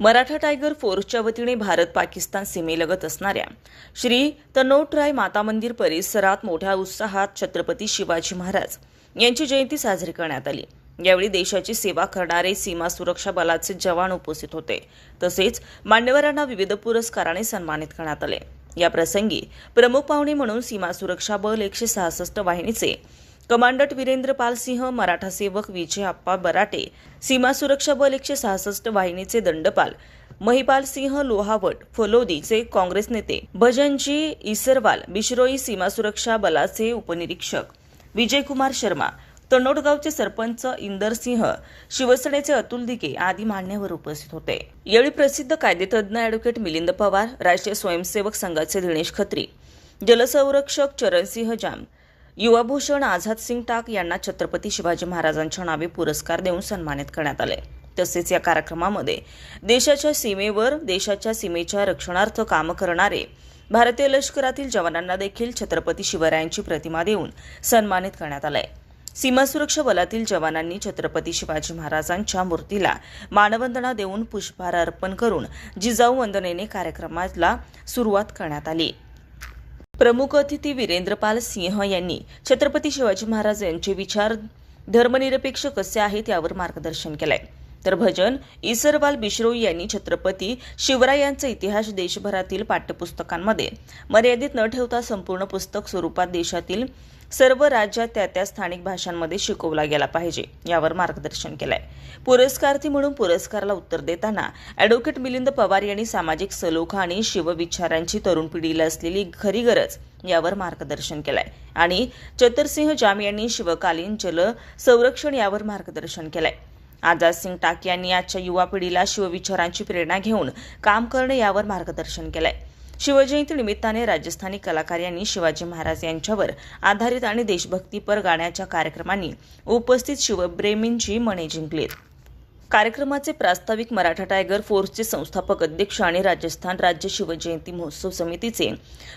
Maratha tiger फोर्सच्या वतीने भारत पाकिस्तान सीमेलगत असणाऱ्या श्री तनोटराय माता मंदिर परिसरात मोठ्या उत्साहात छत्रपती शिवाजी महाराज यांची जयंती साजरी करण्यात आली. यावेळी देशाची सेवा करणारे सीमा सुरक्षा बलाचे जवान उपस्थित होते. तसेच मान्यवरांना विविध पुरस्काराने सन्मानित करण्यात आले. या प्रसंगी प्रमुख पाहुणे म्हणून सीमा सुरक्षा बल एकशे सहासष्ट वाहिनीचे कमांडंट वीरेंद्र पाल सिंह मराठा सेवक विजय आप्पा बराटे सीमा सुरक्षा बल एकशे सहासष्ट वाहिनीचे दंडपाल महिपाल सिंह लोहावट फलोदीचे काँग्रेस नेते भजनजी इसरवाल बिश्रोई सीमा सुरक्षा बलाचे उपनिरीक्षक विजयकुमार शर्मा तनोडगावचे सरपंच इंदर सिंह शिवसेनेचे अतुल दिके आदी मान्यवर उपस्थित होते. यावेळी प्रसिद्ध कायदेतज्ञ अॅडव्होकेट मिलिंद पवार राष्ट्रीय स्वयंसेवक संघाचे दिनेश खत्री जलसंरक्षक चरणसिंह जाम युवाभूषण आझाद सिंग टाक यांना छत्रपती शिवाजी महाराजांच्या नावे पुरस्कार देऊन सन्मानित करण्यात आले. तसेच या कार्यक्रमामध्ये देशाच्या सीमेवर देशाच्या सीमेच्या रक्षणार्थ काम करणारे भारतीय लष्करातील जवानांना देखील छत्रपती शिवरायांची प्रतिमा देऊन सन्मानित करण्यात आलंय. सीमा सुरक्षा बलातील जवानांनी छत्रपती शिवाजी महाराजांच्या मूर्तीला मानवंदना देऊन पुष्पहार अर्पण करून जिजाऊ वंदनेने कार्यक्रमाला सुरुवात करण्यात आली. प्रमुख अतिथी वीरेंद्रपाल सिंह यांनी छत्रपती शिवाजी महाराज यांचे विचार धर्मनिरपेक्ष कसे आहेत यावर मार्गदर्शन केलंय. तर भजन इसरवाल बिश्रोई यांनी छत्रपती शिवरायांचा इतिहास देशभरातील पाठ्यपुस्तकांमध्ये. मर्यादित न ठेवता संपूर्ण पुस्तक स्वरूपात देशातील सर्व राज्यात त्या त्या स्थानिक भाषांमध्ये शिकवला गेला पाहिजे यावर मार्गदर्शन केलंय. पुरस्कार्थी म्हणून पुरस्काराला उत्तर देताना अॅडव्होकेट मिलिंद पवार यांनी सामाजिक सलोखा आणि शिवविचारांची तरुण पिढीला असलेली खरी गरज यावर मार्गदर्शन केलंय. आणि चतरसिंह जाम यांनी शिवकालीन जल संरक्षण यावर मार्गदर्शन केलंय. आझाद सिंग टाक यांनी आजच्या युवा पिढीला शिवविचारांची प्रेरणा घेऊन काम करणे यावर मार्गदर्शन केलंय. शिवजयंती निमित्ताने राजस्थानी कलाकार यांनी शिवाजी महाराज यांच्यावर आधारित आणि देशभक्तीपर गाण्याच्या कार्यक्रमांनी उपस्थित शिवप्रेमींची मने जिंकलीत. कार्यक्रमाचे प्रास्ताविक मराठा टायगर फोर्सचे संस्थापक अध्यक्ष आणि राजस्थान राज्य शिवजयंती महोत्सव समितीचे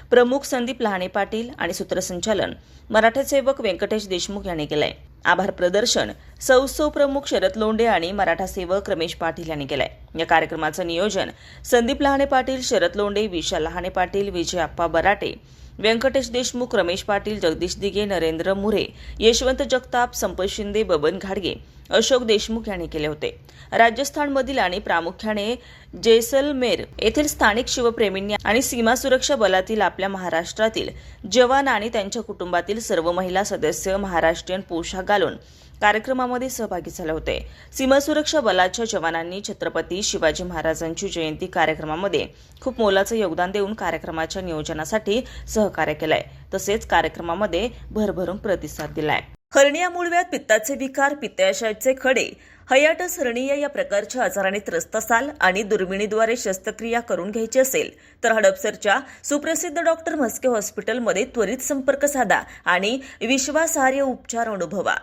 प्रमुख संदीप लहाणे पाटील आणि सूत्रसंचालन मराठा सेवक व्यंकटेश देशमुख यांनी केलंय. आभार प्रदर्शन. सौसौ प्रमुख शरद लोंढे आणि मराठा सेवक रमेश पाटील यांनी केलंय. या कार्यक्रमाचं नियोजन संदीप लहाने पाटील शरद लोंढे विशाल लहाने पाटील विजय आप्पा बराटे व्यंकटेश देशमुख रमेश पाटील जगदीश दिगे नरेंद्र मुरे यशवंत जगताप संपत शिंदे बबन घाडगे अशोक देशमुख यांनी केले होते. राजस्थानमधील आणि प्रामुख्याने जैसलमेर येथील स्थानिक शिवप्रेमींनी आणि सीमा सुरक्षा बलातील आपल्या महाराष्ट्रातील जवान आणि त्यांच्या कुटुंबातील सर्व महिला सदस्य महाराष्ट्रीयन पोशाख घालून कार्यक्रमामध्ये सहभागी झाले होते. सीमा सुरक्षा बलाच्या जवानांनी छत्रपती शिवाजी महाराजांची जयंती कार्यक्रमामध्ये खूप मोलाचं योगदान देऊन कार्यक्रमाच्या नियोजनासाठी सहकार्य केलंय. तसेच कार्यक्रमामध्ये भरभरून प्रतिसाद दिलाय. हर्निया मूळव्यात पित्ताचे विकार पित्ताशयाचे खडे हयाटस हर्निया या प्रकारच्या आजाराने त्रस्त असाल आणि दुर्बिणीद्वारे शस्त्रक्रिया करून घ्यायची असेल तर हडपसरच्या सुप्रसिद्ध डॉक्टर म्हस्के हॉस्पिटलमध्ये त्वरित संपर्क साधा आणि विश्वासार्ह उपचार अनुभवा.